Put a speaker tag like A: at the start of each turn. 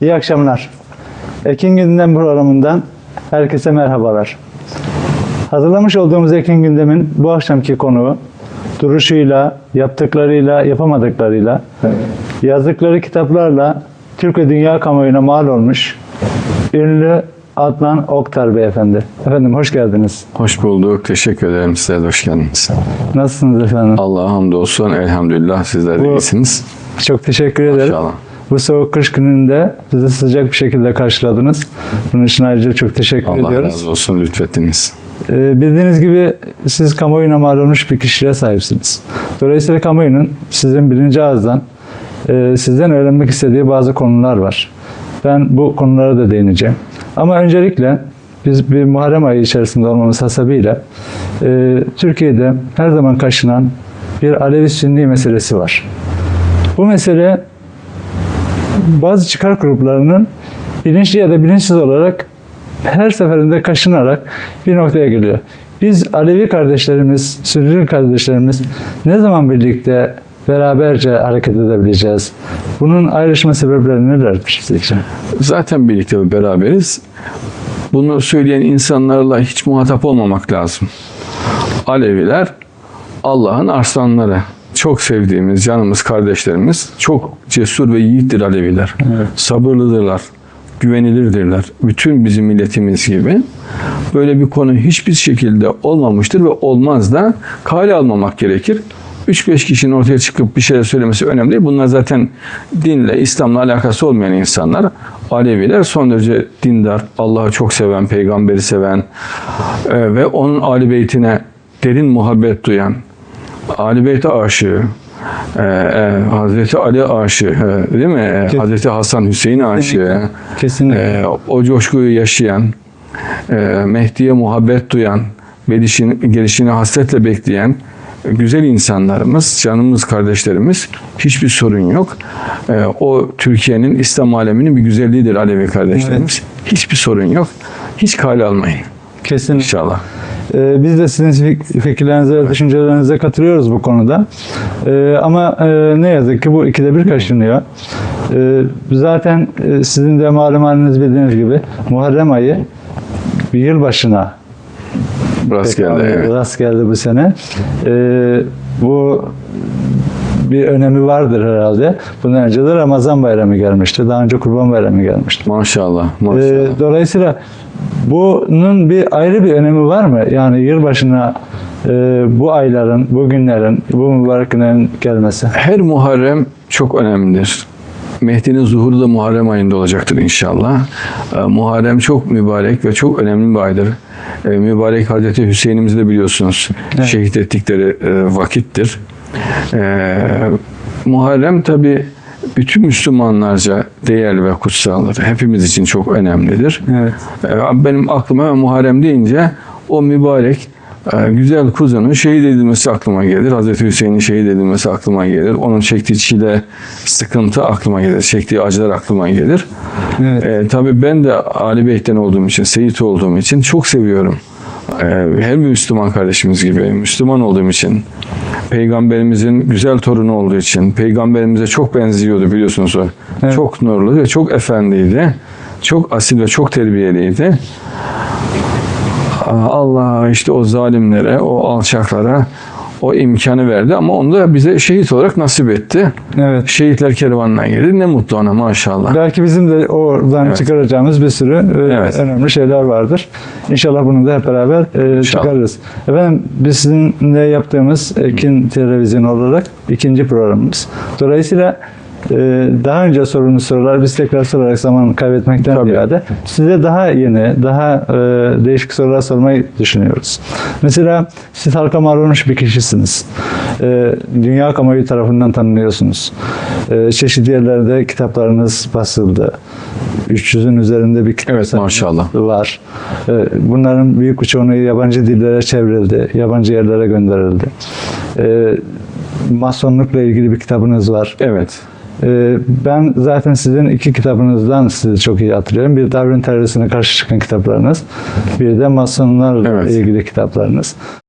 A: İyi akşamlar. Ekin Gündem programından herkese merhabalar. Hazırlamış olduğumuz Ekin Gündem'in bu akşamki konuğu duruşuyla, yaptıklarıyla, yapamadıklarıyla, yazdıkları kitaplarla Türk ve dünya kamuoyuna mal olmuş ünlü Adnan Oktar Beyefendi. Efendim hoş geldiniz.
B: Hoş bulduk. Teşekkür ederim. Size de hoş geldiniz.
A: Nasılsınız efendim?
B: Allah'a hamdolsun. Elhamdülillah. Sizler de iyisiniz.
A: Çok teşekkür ederim.
B: İnşallah.
A: Bu soğuk kış gününde bizi sıcak bir şekilde karşıladınız. Bunun için ayrıca çok teşekkür
B: Allah
A: ediyoruz.
B: razı olsun. Lütfettiniz.
A: Ee, bildiğiniz gibi siz kamuoyuna mal olmuş bir kişiliğe sahipsiniz. Dolayısıyla kamuoyunun sizin birinci ağızdan e, sizden öğrenmek istediği bazı konular var. Ben bu konulara da değineceğim. Ama öncelikle biz bir Muharrem ayı içerisinde olmamız hasabıyla e, Türkiye'de her zaman kaşınan bir Alevi-Sünni meselesi var. Bu mesele bazı çıkar gruplarının bilinçli ya da bilinçsiz olarak her seferinde kaşınarak bir noktaya geliyor. Biz Alevi kardeşlerimiz, Sünni kardeşlerimiz ne zaman birlikte beraberce hareket edebileceğiz? Bunun ayrışma sebepleri nelerdir sizce?
B: Zaten birlikte ve beraberiz. Bunu söyleyen insanlarla hiç muhatap olmamak lazım. Aleviler Allah'ın arslanları. Çok sevdiğimiz canımız kardeşlerimiz çok cesur ve yiğittir Aleviler.
A: Evet.
B: Sabırlıdırlar, güvenilirdirler. Bütün bizim milletimiz gibi. Böyle bir konu hiçbir şekilde olmamıştır ve olmaz da kale almamak gerekir. 3-5 kişinin ortaya çıkıp bir şeyler söylemesi önemli değil. Bunlar zaten dinle, İslam'la alakası olmayan insanlar. Aleviler son derece dindar, Allah'ı çok seven, peygamberi seven e, ve onun Ali Beytine derin muhabbet duyan, Ali Beyt'e aşığı, e, e, Hazreti Ali aşığı, e, değil mi? E,
A: Kes-
B: Hazreti Hasan Hüseyin aşığı,
A: Kesinlikle.
B: e, o coşkuyu yaşayan, e, Mehdi'ye muhabbet duyan, gelişini, gelişini hasretle bekleyen e, güzel insanlarımız, canımız, kardeşlerimiz hiçbir sorun yok. E, o Türkiye'nin, İslam aleminin bir güzelliğidir Alevi kardeşlerimiz. Hiçbir sorun yok. Hiç kale almayın
A: Kesinlikle.
B: inşallah.
A: Ee, Biz de sizin fik- fikirlerinize ve düşüncelerinize katılıyoruz bu konuda. Ee, Ama e, ne yazık ki bu ikide bir kaşınıyor. Ee, Zaten e, sizin de malum haliniz bildiğiniz gibi Muharrem ayı bir yıl başına
B: Rast geldi. Evet.
A: rast geldi bu sene. Bu bir önemi vardır herhalde. Bundan önce de Ramazan bayramı gelmişti. Daha önce Kurban bayramı gelmişti.
B: Maşallah. maşallah.
A: Ee, dolayısıyla bunun bir ayrı bir önemi var mı? Yani yılbaşına e, bu ayların, bu günlerin, bu mübarek günlerin gelmesi.
B: Her Muharrem çok önemlidir. Mehdi'nin zuhuru da Muharrem ayında olacaktır inşallah. Ee, Muharrem çok mübarek ve çok önemli bir aydır. Ee, mübarek Hazreti Hüseyin'imizi de biliyorsunuz
A: Evet.
B: şehit ettikleri e, vakittir. Ee, Muharrem tabi bütün Müslümanlarca değerli ve kutsaldır. Hepimiz için çok önemlidir.
A: Evet.
B: Ee, Benim aklıma Muharrem deyince o mübarek e, güzel kuzunun şehit edilmesi aklıma gelir. Hazreti Hüseyin'in şehit edilmesi aklıma gelir. Onun çektiği çile, sıkıntı aklıma gelir. Çektiği acılar aklıma gelir.
A: Evet.
B: E, tabii ben de Ali Beyt'ten olduğum için, Seyit olduğum için çok seviyorum. E, her bir Müslüman kardeşimiz gibi, Müslüman olduğum için, Peygamberimizin güzel torunu olduğu için, Peygamberimize çok benziyordu biliyorsunuz o.
A: Evet.
B: Çok nurlu ve çok efendiydi. Çok asil ve çok terbiyeliydi. Allah işte o zalimlere, o alçaklara o imkanı verdi ama onu da bize şehit olarak nasip etti.
A: Evet.
B: Şehitler kervanına girdi. Ne mutlu ona maşallah.
A: Belki bizim de oradan
B: Evet.
A: çıkaracağımız bir sürü e,
B: Evet.
A: önemli şeyler vardır. İnşallah bunu da hep beraber e, çıkarırız. Efendim biz sizinle yaptığımız Ekin Televizyon olarak ikinci programımız. Dolayısıyla daha önce sorulmuş sorular biz tekrar sorarak zaman kaybetmekten
B: Tabii.
A: ziyade size daha yeni, daha e, değişik sorular sormayı düşünüyoruz. Mesela siz halka mal olmuş bir kişisiniz. E, dünya kamuoyu tarafından tanınıyorsunuz. E, çeşitli yerlerde kitaplarınız basıldı. 300'ün üzerinde bir kitap
B: Evet, maşallah.
A: var. Bunların büyük bir çoğunluğu yabancı dillere çevrildi. Yabancı yerlere gönderildi. Masonlukla ilgili bir kitabınız var.
B: Evet.
A: Ee, Ben zaten sizin iki kitabınızdan sizi çok iyi hatırlıyorum. Bir Darwin teorisine karşı çıkan kitaplarınız, bir de masonlarla
B: Evet.
A: ilgili kitaplarınız.